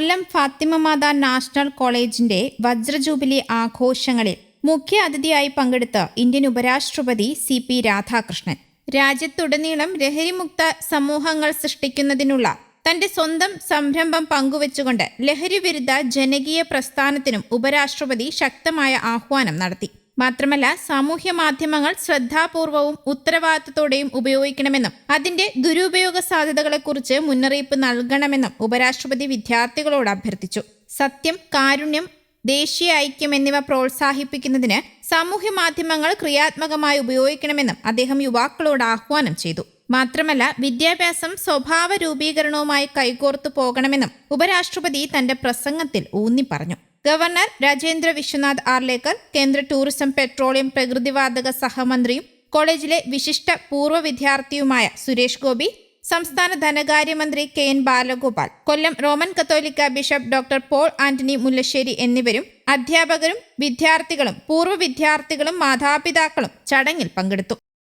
കൊല്ലം ഫാത്തിമ മാത national കോളേജിന്റെ വജ്രജൂബിലി ആഘോഷങ്ങളിൽ മുഖ്യ അതിഥിയായി പങ്കെടുത്ത ഇന്ത്യൻ ഉപരാഷ്ട്രപതി സി പി രാധാകൃഷ്ണൻ. രാജ്യത്തുടനീളം ലഹരിമുക്ത സമൂഹങ്ങൾ സൃഷ്ടിക്കുന്നതിനുള്ള തന്റെ സ്വന്തം സംരംഭം പങ്കുവച്ചുകൊണ്ട് ലഹരി വിരുദ്ധ ജനകീയ പ്രസ്ഥാനത്തിനും ഉപരാഷ്ട്രപതി ശക്തമായ ആഹ്വാനം നടത്തി. മാത്രമല്ല സാമൂഹ്യ മാധ്യമങ്ങൾ ശ്രദ്ധാപൂർവവും ഉത്തരവാദിത്തത്തോടെയും ഉപയോഗിക്കണമെന്നും അതിന്റെ ദുരുപയോഗ സാധ്യതകളെക്കുറിച്ച് മുന്നറിയിപ്പ് നൽകണമെന്നും ഉപരാഷ്ട്രപതി വിദ്യാർത്ഥികളോട് അഭ്യർത്ഥിച്ചു. സത്യം കാരുണ്യം ദേശീയ ഐക്യം എന്നിവ പ്രോത്സാഹിപ്പിക്കുന്നതിന് സാമൂഹ്യ മാധ്യമങ്ങൾ ക്രിയാത്മകമായി ഉപയോഗിക്കണമെന്നും അദ്ദേഹം യുവാക്കളോട് ആഹ്വാനം ചെയ്തു. മാത്രമല്ല വിദ്യാഭ്യാസം സ്വഭാവ രൂപീകരണവുമായി കൈകോർത്തു പോകണമെന്നും ഉപരാഷ്ട്രപതി തന്റെ പ്രസംഗത്തിൽ ഊന്നി പറഞ്ഞു ഗവർണർ രാജേന്ദ്ര വിശ്വനാഥ് ആർലേക്കർ കേന്ദ്ര ടൂറിസം പെട്രോളിയം പ്രകൃതിവാതക സഹമന്ത്രിയും കോളേജിലെ വിശിഷ്ട പൂർവ വിദ്യാർത്ഥിയുമായ സുരേഷ് ഗോപി സംസ്ഥാന ധനകാര്യമന്ത്രി K N Balagopal Kollam Roman Catholic bishop doctor Paul Antony Mullassery എന്നിവരും അധ്യാപകരും വിദ്യാർത്ഥികളും പൂർവ വിദ്യാർത്ഥികളും മാതാപിതാക്കളും ചടങ്ങിൽ പങ്കെടുത്തു.